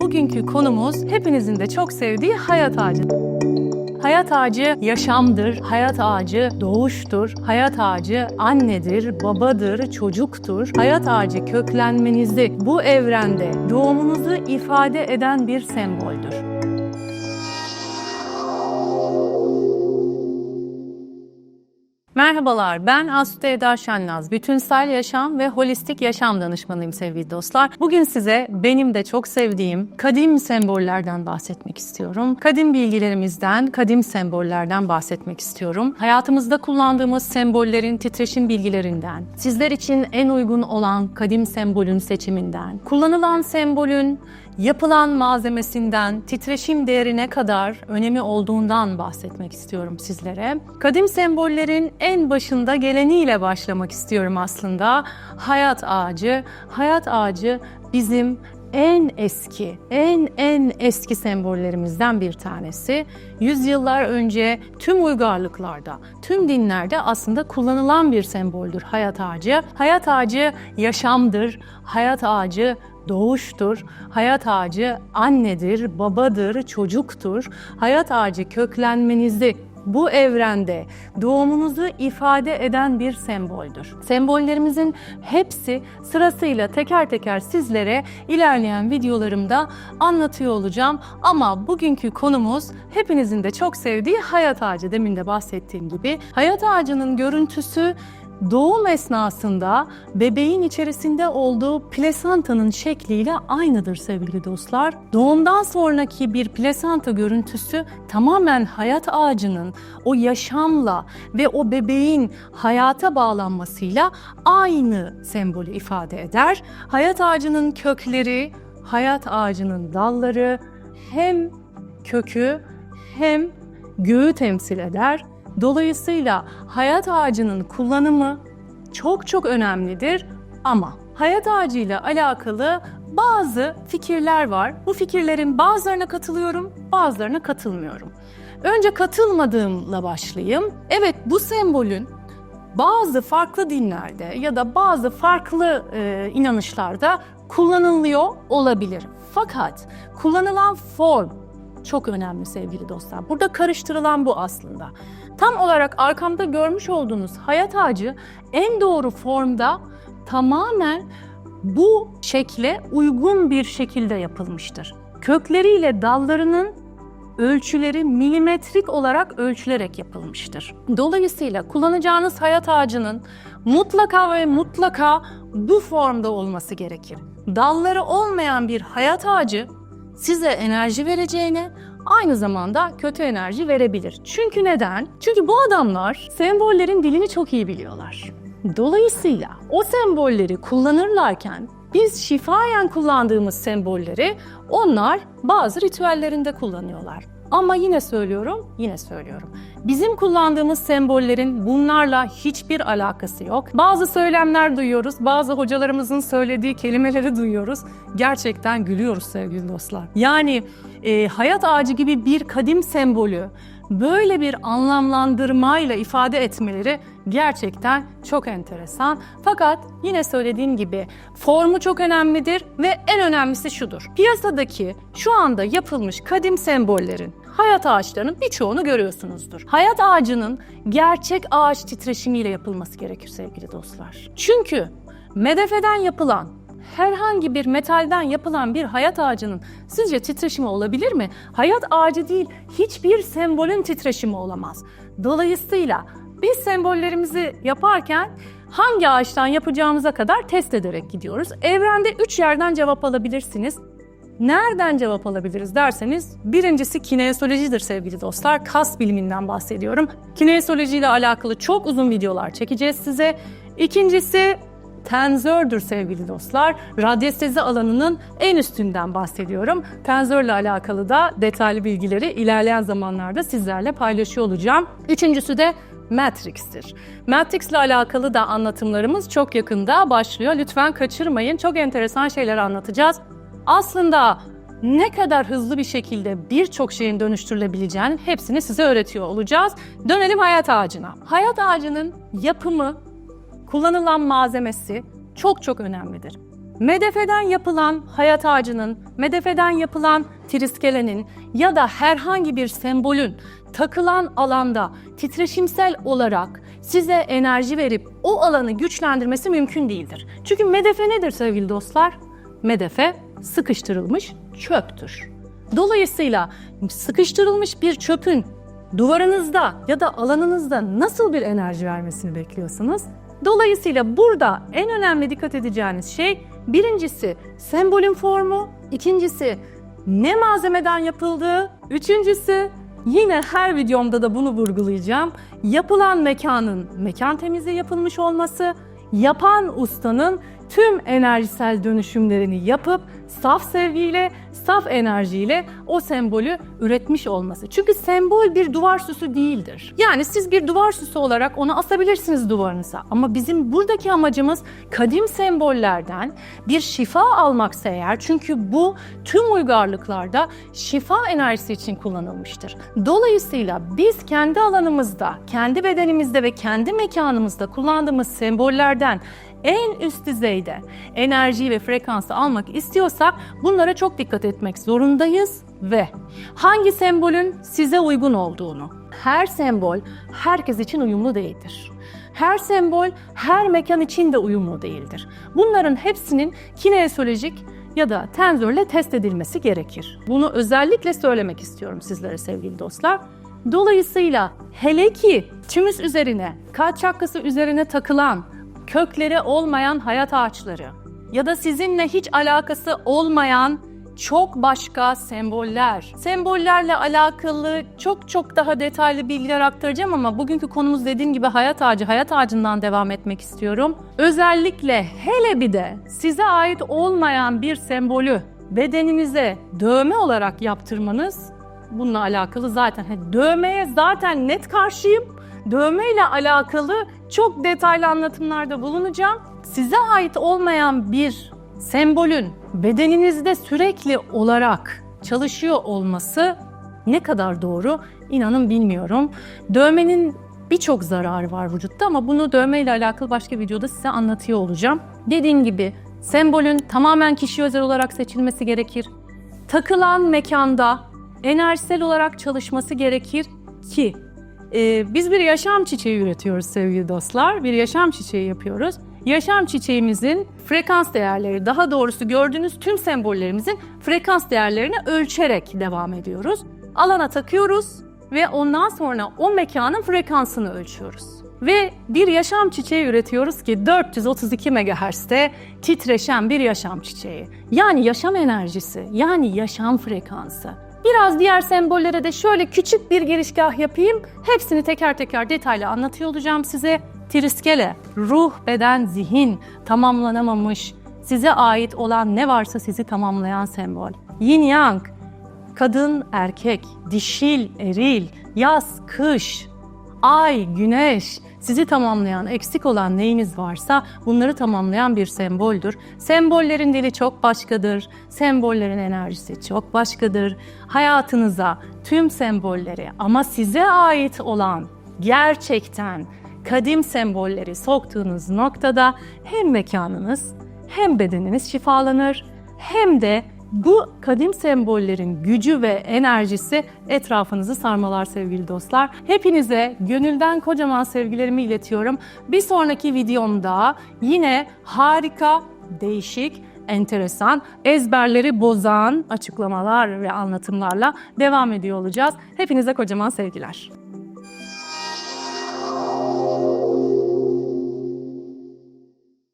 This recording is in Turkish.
Bugünkü konumuz hepinizin de çok sevdiği hayat ağacı. Hayat ağacı yaşamdır, hayat ağacı doğuştur, hayat ağacı annedir, babadır, çocuktur. Hayat ağacı köklenmenizi bu evrende doğumunuzu ifade eden bir semboldür. Merhabalar, ben Asude Eda Şennaz. Bütünsel yaşam ve holistik yaşam danışmanıyım sevgili dostlar. Bugün size benim de çok sevdiğim kadim sembollerden bahsetmek istiyorum. Kadim bilgilerimizden, kadim sembollerden bahsetmek istiyorum. Hayatımızda kullandığımız sembollerin titreşim bilgilerinden, sizler için en uygun olan kadim sembolün seçiminden, kullanılan sembolün yapılan malzemesinden titreşim değerine kadar önemi olduğundan bahsetmek istiyorum sizlere. Kadim sembollerin en başında geleniyle başlamak istiyorum aslında. Hayat ağacı. Hayat ağacı bizim en eski, en en eski sembollerimizden bir tanesi. Yüzyıllar önce tüm uygarlıklarda, tüm dinlerde aslında kullanılan bir semboldür hayat ağacı. Hayat ağacı yaşamdır, hayat ağacı doğuştur. Hayat ağacı annedir, babadır, çocuktur. Hayat ağacı köklenmenizi bu evrende doğumunuzu ifade eden bir semboldür. Sembollerimizin hepsi sırasıyla teker teker sizlere ilerleyen videolarımda anlatıyor olacağım. Ama bugünkü konumuz hepinizin de çok sevdiği hayat ağacı. Demin de bahsettiğim gibi hayat ağacının görüntüsü doğum esnasında bebeğin içerisinde olduğu plasentanın şekliyle aynıdır sevgili dostlar. Doğumdan sonraki bir plasenta görüntüsü tamamen hayat ağacının o yaşamla ve o bebeğin hayata bağlanmasıyla aynı sembolü ifade eder. Hayat ağacının kökleri, hayat ağacının dalları hem kökü hem göğü temsil eder. Dolayısıyla hayat ağacının kullanımı çok çok önemlidir ama hayat ağacı ile alakalı bazı fikirler var. Bu fikirlerin bazılarına katılıyorum, bazılarına katılmıyorum. Önce katılmadığımla başlayayım. Evet bu sembolün bazı farklı dinlerde ya da bazı farklı e, inanışlarda kullanılıyor olabilir. Fakat kullanılan form çok önemli sevgili dostlar. Burada karıştırılan bu aslında. Tam olarak arkamda görmüş olduğunuz hayat ağacı en doğru formda tamamen bu şekle uygun bir şekilde yapılmıştır. Kökleriyle dallarının ölçüleri milimetrik olarak ölçülerek yapılmıştır. Dolayısıyla kullanacağınız hayat ağacının mutlaka ve mutlaka bu formda olması gerekir. Dalları olmayan bir hayat ağacı size enerji vereceğine aynı zamanda kötü enerji verebilir. Çünkü neden? Çünkü bu adamlar sembollerin dilini çok iyi biliyorlar. Dolayısıyla o sembolleri kullanırlarken biz şifayen kullandığımız sembolleri onlar bazı ritüellerinde kullanıyorlar. Ama yine söylüyorum, yine söylüyorum. Bizim kullandığımız sembollerin bunlarla hiçbir alakası yok. Bazı söylemler duyuyoruz, bazı hocalarımızın söylediği kelimeleri duyuyoruz. Gerçekten gülüyoruz sevgili dostlar. Yani e, hayat ağacı gibi bir kadim sembolü böyle bir anlamlandırmayla ifade etmeleri gerçekten çok enteresan. Fakat yine söylediğim gibi formu çok önemlidir ve en önemlisi şudur. Piyasadaki şu anda yapılmış kadim sembollerin hayat ağaçlarının birçoğunu görüyorsunuzdur. Hayat ağacının gerçek ağaç titreşimiyle yapılması gerekir sevgili dostlar. Çünkü medefeden yapılan herhangi bir metalden yapılan bir hayat ağacının sizce titreşimi olabilir mi? Hayat ağacı değil, hiçbir sembolün titreşimi olamaz. Dolayısıyla biz sembollerimizi yaparken hangi ağaçtan yapacağımıza kadar test ederek gidiyoruz. Evrende üç yerden cevap alabilirsiniz. Nereden cevap alabiliriz derseniz birincisi kinezyolojidir sevgili dostlar. Kas biliminden bahsediyorum. Kinezyoloji ile alakalı çok uzun videolar çekeceğiz size. İkincisi tenzördür sevgili dostlar. Radyestezi alanının en üstünden bahsediyorum. Tenzörle alakalı da detaylı bilgileri ilerleyen zamanlarda sizlerle paylaşıyor olacağım. Üçüncüsü de Matrix'tir. Matrix ile alakalı da anlatımlarımız çok yakında başlıyor. Lütfen kaçırmayın. Çok enteresan şeyler anlatacağız. Aslında ne kadar hızlı bir şekilde birçok şeyin dönüştürülebileceğini hepsini size öğretiyor olacağız. Dönelim hayat ağacına. Hayat ağacının yapımı, kullanılan malzemesi çok çok önemlidir. Medefeden yapılan hayat ağacının, medefeden yapılan triskelenin ya da herhangi bir sembolün takılan alanda titreşimsel olarak size enerji verip o alanı güçlendirmesi mümkün değildir. Çünkü medefe nedir sevgili dostlar? Medefe sıkıştırılmış çöptür. Dolayısıyla sıkıştırılmış bir çöpün duvarınızda ya da alanınızda nasıl bir enerji vermesini bekliyorsunuz? Dolayısıyla burada en önemli dikkat edeceğiniz şey birincisi sembolün formu, ikincisi ne malzemeden yapıldığı, üçüncüsü yine her videomda da bunu vurgulayacağım. Yapılan mekanın mekan temizliği yapılmış olması, yapan ustanın tüm enerjisel dönüşümlerini yapıp saf sevgiyle, saf enerjiyle o sembolü üretmiş olması. Çünkü sembol bir duvar süsü değildir. Yani siz bir duvar süsü olarak onu asabilirsiniz duvarınıza. Ama bizim buradaki amacımız kadim sembollerden bir şifa almaksa eğer çünkü bu tüm uygarlıklarda şifa enerjisi için kullanılmıştır. Dolayısıyla biz kendi alanımızda, kendi bedenimizde ve kendi mekanımızda kullandığımız sembollerden en üst düzeyde enerjiyi ve frekansı almak istiyorsak bunlara çok dikkat etmek zorundayız ve hangi sembolün size uygun olduğunu, her sembol herkes için uyumlu değildir. Her sembol her mekan için de uyumlu değildir. Bunların hepsinin kinesolojik ya da tenzörle test edilmesi gerekir. Bunu özellikle söylemek istiyorum sizlere sevgili dostlar. Dolayısıyla hele ki tümüs üzerine, kalp çakrası üzerine takılan kökleri olmayan hayat ağaçları ya da sizinle hiç alakası olmayan çok başka semboller. Sembollerle alakalı çok çok daha detaylı bilgiler aktaracağım ama bugünkü konumuz dediğim gibi hayat ağacı, hayat ağacından devam etmek istiyorum. Özellikle hele bir de size ait olmayan bir sembolü bedeninize dövme olarak yaptırmanız bununla alakalı zaten hani dövmeye zaten net karşıyım. Dövme ile alakalı çok detaylı anlatımlarda bulunacağım. Size ait olmayan bir sembolün bedeninizde sürekli olarak çalışıyor olması ne kadar doğru inanın bilmiyorum. Dövmenin birçok zararı var vücutta ama bunu dövme ile alakalı başka videoda size anlatıyor olacağım. Dediğim gibi sembolün tamamen kişi özel olarak seçilmesi gerekir. Takılan mekanda enerjisel olarak çalışması gerekir ki ee, biz bir yaşam çiçeği üretiyoruz sevgili dostlar. Bir yaşam çiçeği yapıyoruz. Yaşam çiçeğimizin frekans değerleri, daha doğrusu gördüğünüz tüm sembollerimizin frekans değerlerini ölçerek devam ediyoruz. Alana takıyoruz ve ondan sonra o mekanın frekansını ölçüyoruz. Ve bir yaşam çiçeği üretiyoruz ki 432 MHz'de titreşen bir yaşam çiçeği. Yani yaşam enerjisi, yani yaşam frekansı. Biraz diğer sembollere de şöyle küçük bir girişgah yapayım. Hepsini teker teker detaylı anlatıyor olacağım size. Triskele, ruh, beden, zihin, tamamlanamamış, size ait olan ne varsa sizi tamamlayan sembol. Yin yang, kadın, erkek, dişil, eril, yaz, kış, ay, güneş, sizi tamamlayan, eksik olan neyiniz varsa bunları tamamlayan bir semboldür. Sembollerin dili çok başkadır. Sembollerin enerjisi çok başkadır. Hayatınıza tüm sembolleri ama size ait olan gerçekten kadim sembolleri soktuğunuz noktada hem mekanınız hem bedeniniz şifalanır hem de bu kadim sembollerin gücü ve enerjisi etrafınızı sarmalar sevgili dostlar. Hepinize gönülden kocaman sevgilerimi iletiyorum. Bir sonraki videomda yine harika, değişik, enteresan, ezberleri bozan açıklamalar ve anlatımlarla devam ediyor olacağız. Hepinize kocaman sevgiler.